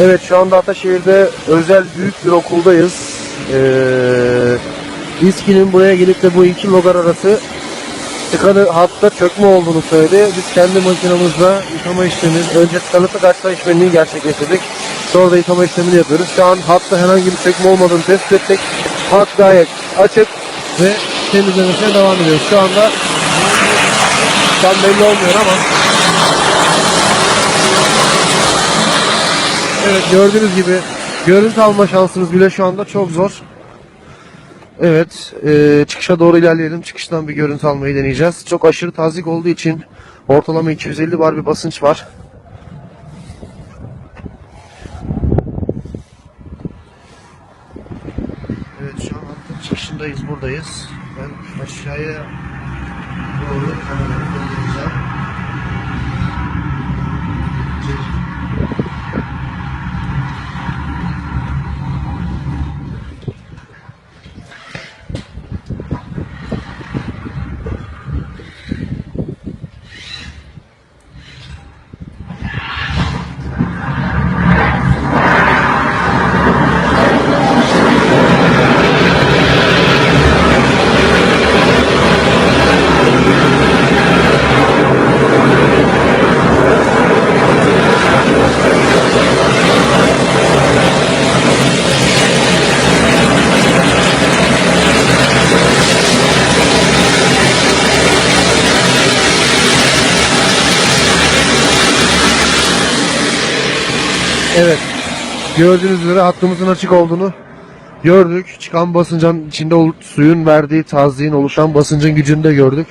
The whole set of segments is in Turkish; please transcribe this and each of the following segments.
Evet şu anda Ataşehir'de özel büyük bir okuldayız. Ee, buraya gelip de bu iki logar arası tıkanı hatta çökme olduğunu söyledi. Biz kendi makinamızla yıkama işlemini, önce tıkanıklık açma işlemini gerçekleştirdik. Sonra da yıkama işlemini yapıyoruz. Şu an hatta herhangi bir çökme olmadığını tespit ettik. Hat gayet açık ve temizlemesine devam ediyoruz. Şu anda tam belli olmuyor ama Evet gördüğünüz gibi görüntü alma şansınız bile şu anda çok zor. Evet e, çıkışa doğru ilerleyelim. Çıkıştan bir görüntü almayı deneyeceğiz. Çok aşırı tazik olduğu için ortalama 250 bar bir basınç var. Evet şu an hattın çıkışındayız buradayız. Ben aşağıya doğru kameramı döndüreceğim. Evet. Gördüğünüz üzere hattımızın açık olduğunu gördük. Çıkan basıncın içinde suyun verdiği tazliğin oluşan basıncın gücünü de gördük.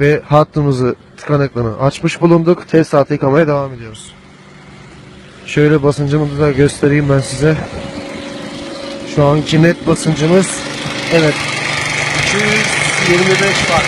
Ve hattımızı tıkanıklığını açmış bulunduk. Tesisatı yıkamaya devam ediyoruz. Şöyle basıncımızı da göstereyim ben size. Şu anki net basıncımız evet 225 var.